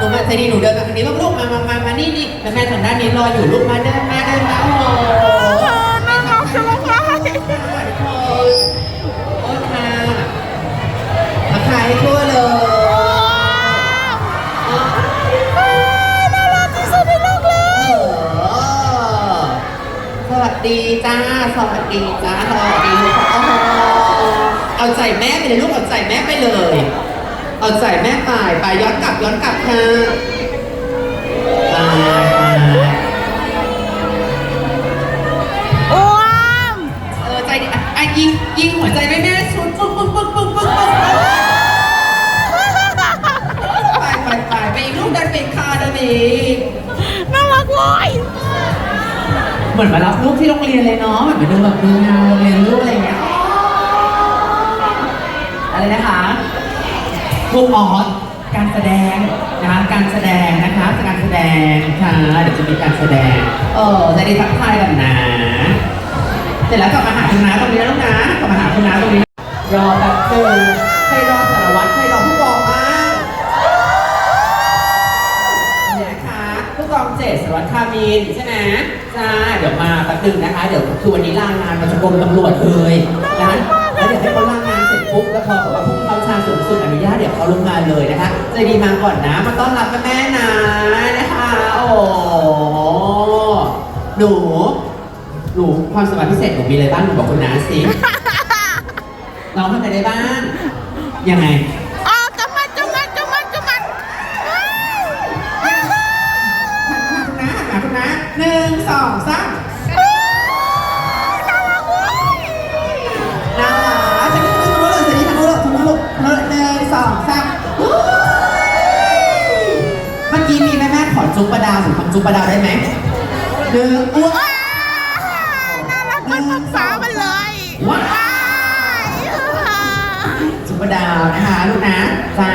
ทางด้านนี้รออยู่ลูกมาเดินมาเดินมาโอ้โหน่ารักจังเลยโอ้ค่ะมาขายให้ทั่วเลยน่ารักที่สุดในโลกเลยเออสวัสดีจ้า สวัสดีจ้าสวัสดีลูกโอ้โหเอาใจแม่ไปเลยลูกเอาใจแม่ไปเลย เอาใจแม่ไปไปย้อนกลับย้อนกลับค่ะไปไปอ้วมเออใจดีอะอะยิงยิงหัวใจแม่แม่ชุดปึ๊กปึ๊กปึ๊กปึ๊กปึ๊กปึ๊กไปไปไปไปอีกลูกเดินไปอีกค่ะเดินไปอีกน่ารักเลยเหมือนมารับลูกที่โรงเรียนเลยเนาะเหมือนไปดูแบบดูงานโรงเรียนลูกอะไรอย่างเงี้ยอะไรนะคะ พวกออสการแสดงนะคะการแสดงนะคะการแสดงค่ะเดี๋ยวจะมีการแสดงเออจะได้ทักทายกันนะเสร็จแล้วกลับมาหาคุณน้าตรงนี้แล้วนะกลับมาหาคุณน้าตรงนี้ รอแบบเดินใครรอสารวัตรใครรอผู้กองบ้างเนี่ยนะคะผู้กองเจษสารวัตรคามินใช่ไหมจ้าเดี๋ยวมาแป๊บนึงนะคะ เดี๋ยวคือวันนี้ลางานมาจากรมตำรวจเลยนะแล้วเดี๋ยวให้เขาลางานเสร็จปุ๊บแล้วพอแบบว่าผู้บังคับบัญชาสูง สุดอนุญาตเดี๋ยวเขาลงงานเลยนะคะใจดีมาก่อนนะ มาต้อนรับแม่ๆนะนะคะ โอ้หนูหนูความสามารถพิเศษหนูมีอะไรบ้างหนูบอกคุณน้าสิน้องทำอะไรได้บ้างยังไงอ๋อกำมันกำมันกำมันกำมันหันมาคุณน้าหันมาคุณน้าหนึ่งสองสาม จุ๊บประดาวได้ไหมหนึ่งอ้วว้าวน่ารักเหมันภาษามันเลยว้าวว้ายจุ๊บประดาวนะคะลูกนะจ้า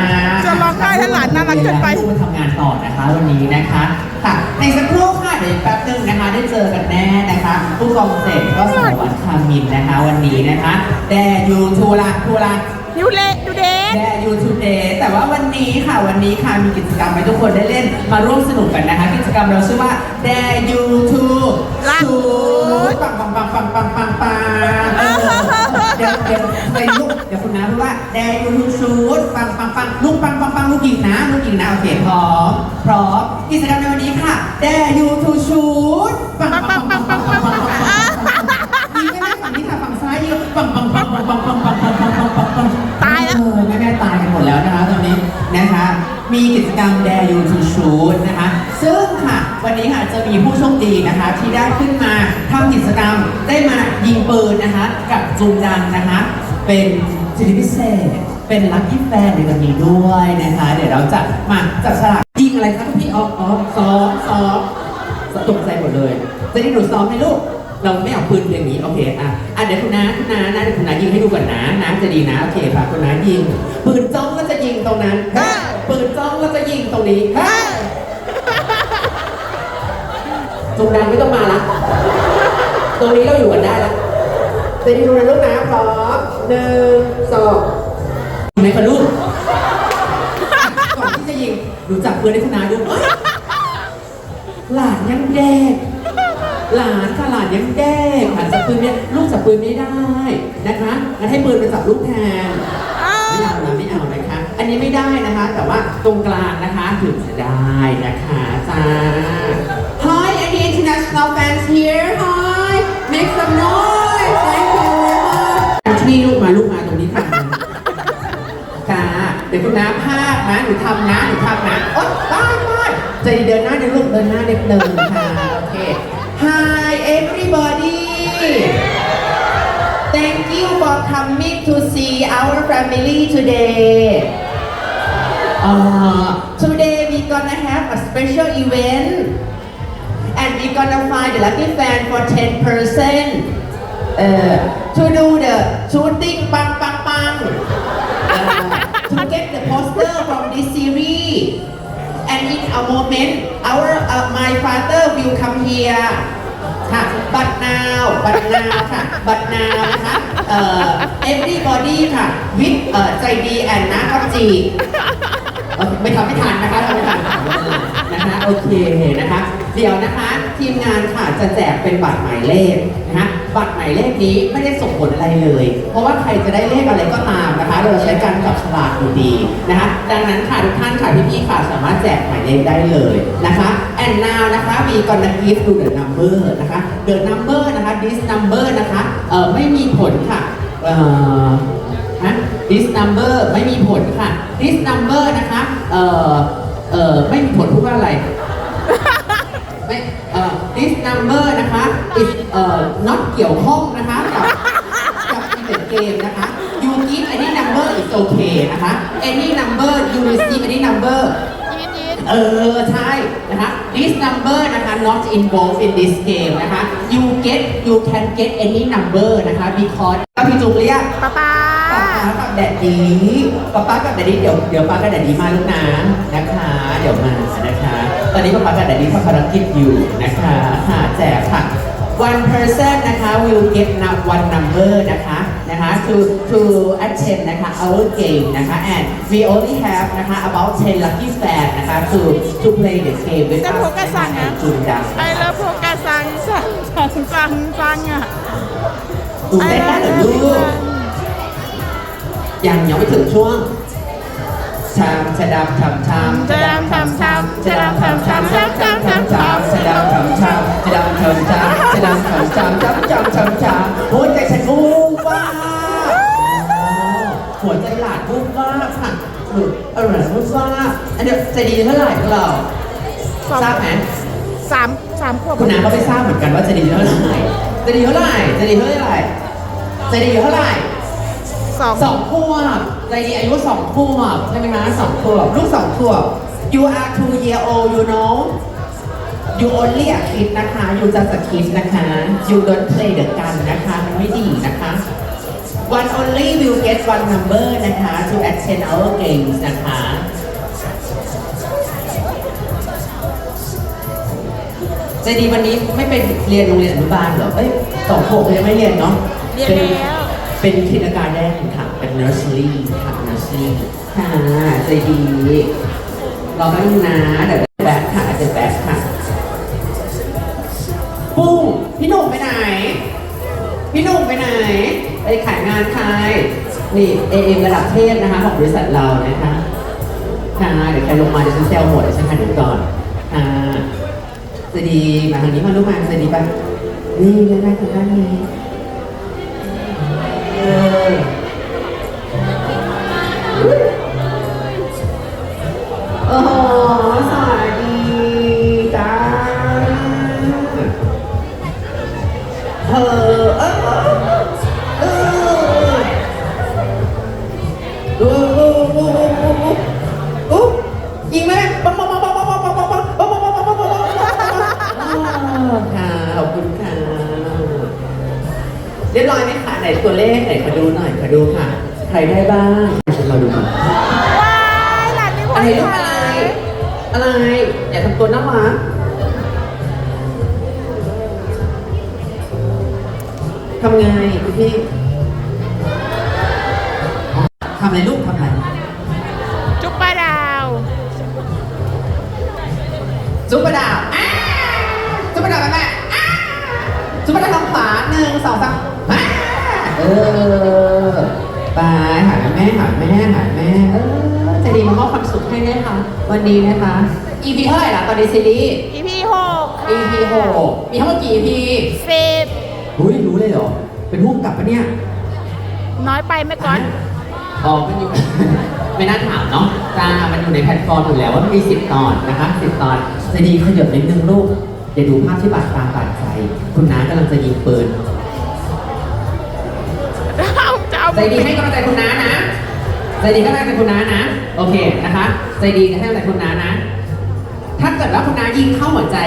จะร้องไห้ถ้าหลานน่ารักเกินไปลูกมาทำงานต่อนะคะวันนี้นะคะค่ะในสักครู่ค่ะเดี๋ยวแป๊บนึงนะคะได้เจอกันแน่นะคะ ผู้กองเสกก็สารวัตรคามินนะคะ วันนี้นะคะแดยูทูละทูละ ยูเลยูเดย์ยูทูเดย์แต่ว่าวันนี้ค่ะวันนี้ค่ะมีกิจกรรมให้ทุกคนได้เล่นมาร่วมสนุกกันนะคะ กิจกรรมเราชื่อว่า Dare You To รัก ชูปังปังปังปังปังปังปังเดี๋ยวเดี๋ยวไปลูกเดี๋ยวคุณน้ารู้ว่า Dare You To ชูดปังปังปังลูกปังปังปังลูกกินนะลูกกินนะโอเคพร้อมพร้อมกิจกรรมในวันนี้ค่ะ Dare You To ชูดปังปังปังปัง กิจกรรม Dare You to Shoot นะคะ ซึ่งค่ะ วันนี้ค่ะจะมีผู้โชคดีนะคะ ที่ได้ขึ้นมาทำกิจกรรมได้มายิงปืนนะคะ กับจุงดังนะคะ เป็นสิทธิพิเศษ เป็นลัคกี้แฟนในวันนี้ด้วยนะคะ เดี๋ยวเราจะมาจับฉลากยิงอะไรคะพี่ออฟออฟซ้อมซ้อมตกใจหมดเลย จะได้หนูซ้อมไหมลูก เราไม่เอาปืนอย่างนี้โอเคอะอะเดี๋ยวคุณน้าคุณน้านะเดี๋ยวคุณน้ายิงให้ดูก่อนนะน้าจะดีนะโอเคค่ะคุณน้ายิง ปืนจ้องก็จะยิงตรงนั้นเฮ้ยปืนจ้องก็จะยิงตรงนี้เฮ้ยจงดังไม่ต้องมาละตรงนี้เราอยู่กันได้ละจะดีดูนะลูกนะพร้อมหนึ่งสองไหนคะลูกก่อนที่จะยิงดูจับปืนให้คุณน้าดูเอ้ยหลานยังเด็ก หลานค่ะหลานยังเด็กหลานจับปืนเนี่ยลูกจับปืนไม่ได้นะคะงั้นให้ปืนไปจับลูกแทนไม่เอานะไม่เอานะคะ อันนี้ไม่ได้นะคะ แต่ว่าตรงกลางนะคะถึงจะได้นะคะจ้า Hi any international fans here Hi make some noise thank you very much ที่นี่ลูกมาลูกมาตรงนี้ค่ะค่ะเดี๋ยวคุณน้าภาพนะหนูทำนะหนูทำนะโอ๊ยได้ได้ใจเดินหน้าเดินลูกเดินหน้าเดินเดินค่ะโอเค Hi everybody. Thank you for coming to see our family today. Uh, Today we gonna have a special event and we gonna find the lucky fan for 10 person. Uh, to do the shooting bang bang bang. Uh, to get the poster from this series. And in a moment, our uh, my father will come here. ค่ะ but now but now ค่ะ but now นะคะเอ่อ everybody ค่ะ with เอ่อใจดี and นะกับจีไม่ทำไม่ทันนะคะทำไม่ทันนะคะโอเคนะคะ เดี๋ยวนะคะทีมงานค่ะจะแจกเป็นบัตรหมายเลขนะคะบัตรหมายเลขนี้ไม่ได้ส่งผลอะไรเลย เพราะว่าใครจะได้เลขอะไรก็ตามนะคะ เราใช้การจับฉลากอยู่ดีนะคะ ดังนั้นค่ะทุกท่านค่ะพี่ๆค่ะสามารถแจกหมายเลขได้เลยนะคะ and now นะคะ we gonna give you the number นะคะ the number นะคะ this number นะคะเอ่อไม่มีผลค่ะเอ่อฮะ this number ไม่มีผลค่ะ this number นะคะเอ่อเอ่อไม่มีผลพูดว่าอะไรไม่เอ่อ this number นะคะ is เอ่อ not เกี่ยวข้องนะคะกับกับอีเทอร์เกมนะคะ you give any number is okay นะคะ any number you receive any number เออ ใช่นะคะ this number นะคะ not involved in this game นะคะ you get you can get any number นะคะ because พี่จุกเรียกป๊าป๊าป๊าป๊ากับแดดดีป๊าป๊ากับแดดดีเดี๋ยวเดี๋ยวป๊ากับแดดดีมาลูกนะนะคะ เดี๋ยวมานะคะ ตอนนี้ป๊าป๊ากับแดดดีทำภารกิจอยู่นะคะหาแจกค่ะ one person นะคะ will get now one number นะคะ นะคะ to to attend นะคะ our game นะคะ and we only have นะคะ about 10 lucky fan นะคะ to to play the game with แต่ us พวกกระสังนะคะอะจุนดังไอเลิฟโฟกัสซังซังซังซังซังอะตื่นเต้นได้เหรอลูกยังยังไม่ถึงช่วง ชามชะดำชามชามจะดำทำทำจะดำทำทำทำทำทำทำชะดำชามชามชะดำชามชามชะดำชามชามจำจำชามชามหัวใจฉันวูบว่าบหัวใจหลาดวูบว่าบค่ะหรืออร่อยวูบว่าบอันเดียวใจดีเท่าไหร่พวกเราทราบไหมสามสามขวบคุณน้าก็ไม่ทราบเหมือนกันว่าใจดีเท่าไหร่ใจดีเท่าไหร่ใจดีเท่าไหร่ใจดีเท่าไหร่สองสองขวบ ใจดีอายุสองขวบใช่ไหมคะสองขวบลูกสองขวบ you are two year old you know you only a kid นะคะ you just a kid นะคะ you don't play the gun นะคะมันไม่ดีนะคะ one only will get one number นะคะ to attend our games นะคะใจดีวันนี้ไม่เป็นเรียนโรงเรียนอนุบาลเหรอ เอ้ยสองขวบยังไม่เรียนเนาะเรียนเป็นแล้ว เป็นคิดการแรกค่ะเป็น nursery ค่ะ nursery ค่ะใจดีรอแป๊บนึงนะเดี๋ยวแบ็คค่ะเดี๋ยวแบ็คค่ะปุ้งพี่หนุ่มไปไหน พี่หนุ่มไปไหน ไปขายงานใครนี่เอเอ็มระดับเทพนะคะของบริษัทเรานะคะค่ะเดี๋ยวใครลงมาเดี๋ยวฉันแซวหมดเดี๋ยวฉันหันเดี๋ยวก่อนค่ะสวัสดีมาทางนี้มาลูกมาสวัสดีป่ะนี่ได้ได้ทางด้านนี้ เออโอ้โหสวัสดีจ้าเธอเออเออดูดูดูดูดูดูยิงไหมปังปังปังปังปังปังปังปังปังปังปังปังปังปังปังปังค่ะขอบคุณค่ะเรียบร้อยไหมคะ ไหนตัวเลขไหนขอดูหน่อยขอดูค่ะ ใครได้บ้างเราดูก่อนว้ายหลานนี่อะไรลูกอะไรอะไรอย่าทำตัวน่ารักทำไงคุณพี่ทำอะไรลูกทำอะไรจุ๊บป้าดาวซุปเปอร์ดาวอ้าซุปเปอร์ดาวแม่แม่อ้าซุปเปอร์ดาวทางขวาหนึ่งสองสามอ้า เออไปหาแม่หาแม่หาแม่เออใจะดีมามอบความสุขให้นะคะ วันนี้นะคะ EP เท่าไหร่ละตอนนี้ซีรีส์อีพีหก EP หกมีทั้งหมดกี่ EP สิบหุ้ยรู้เลยเหรอ เป็นผู้กำกับปะเนี่ยน้อยไปไหมก่อน อ๋อมันอยู่ ไม่น่าถามเนาะจ้ามันอยู่ในแพลตฟอร์มอยู่แล้วว่ามีสิบตอนนะคะสิบตอนใจะดีขยับนิดนึงลูกอย่าดูภาพที่บาดตาบาดใจ คุณน้ากำลังจะยิงปืน ใจดีให้กำลังใจคุณน้านะ ใจดีให้กำลังใจคุณน้านะ โอเคนะคะ ใจดีให้กำลังใจคุณน้านะ ถ้าเกิดว่าคุณน้ายิงเข้าหัวใจ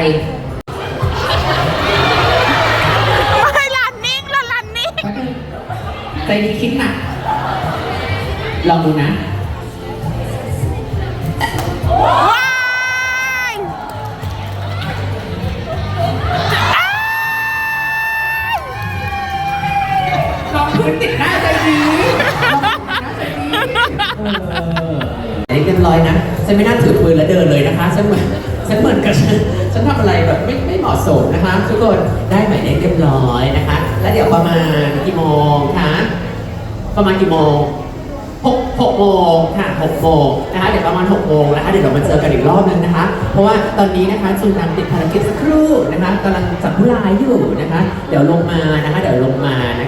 ไม่หลานนิ่งแล้วหลานนิ่งใจดีคิดหนักลองดูนะ ฉันไม่น่าถือปืนแล้วเดินเลยนะคะฉันเหมือนฉันเหมือนกับฉันฉันทำอะไรแบบไม่ไม่เหมาะสมนะคะทุกคนได้หมายเลขเรียบร้อยนะคะ แล้วเดี๋ยวประมาณกี่โมงคะประมาณกี่โมงหกหกโมงค่ะหกโมงนะคะเดี๋ยวประมาณหกโมงนะคะเดี๋ยวเรามาเจอกันอีกรอบนึงนะคะ เพราะว่าตอนนี้นะคะจูนังติดภารกิจสักครู่นะคะกำลังจับผู้ร้ายอยู่นะคะ เดี๋ยวลงมานะคะ เดี๋ยวลงมานะคะ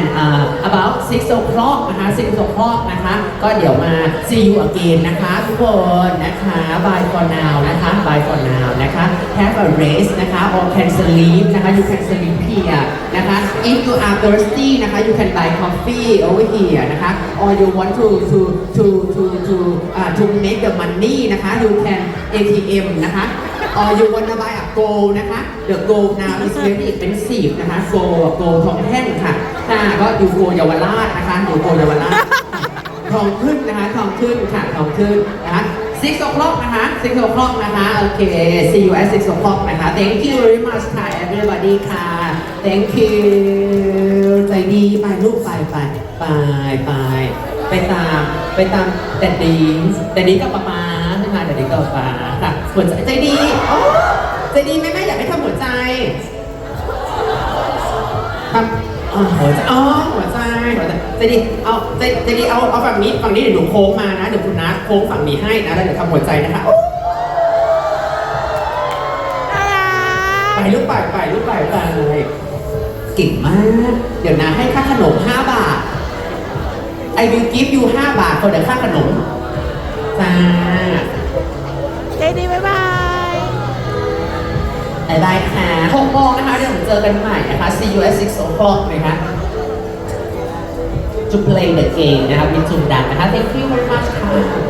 and uh, about six o'clock นะคะ six o'clock นะคะ ก็เดี๋ยวมา see you again นะคะทุกคนนะคะ bye for now นะคะ bye for now นะคะ have a rest นะคะ or can sleep นะคะ you can sleep here นะคะ if you are thirsty นะคะ you can buy coffee over here นะคะ or you want to to to to to uh, to make the money นะคะ you can ATM นะคะ or you want to buy a gold นะคะ the gold now is very expensive นะคะ gold gold ทองแท่งค่ะ ค่ะ ก็อยู่โกเยาวราชนะคะอยู่โกเยาวราชทองขึ้นนะคะทองขึ้นค่ะทองขึ้นนะคะ6 o'clock นะคะ 6 o'clock นะคะ โอเค see you at 6 o'clock นะคะ thank you very much ค่ะ everybody ค่ะ thank you ใจดีไปลูกไปไปไปไปไปตามไปตามแดดดีแดดดีกับป๊าป๊าใช่ไหมแดดดีกับป๊าค่ะหัวใจใจดีโอ้ใจดีแม่แม่อยากให หัวใจอ๋อหัวใจหัวใจใจดีเอาใจใจดีเอาเอาฝั่งนี้ฝั่งนี้เดี๋ยวหนูโค้งมานะเดี๋ยวคุณนัทโค้งฝั่งนี้ให้นะแล้วเดี๋ยวทำหัวใจนะคะโอ้ไปลูกไปไปลูกไปไปเก่งมาก เดี๋ยวนะให้ค่าขนม 5 บาท I will give you 5บาทคนเดี๋ยวค่าขนมจ้าใจดีบ๊ายบาย บายบายค่ะ6โมงนะคะเดี๋ยวผมเจอกันใหม่นะคะ see you at 6 o'clock นะคะ to play the game นะครับมีจุ่มดังนะคะ thank you very much ค่ะ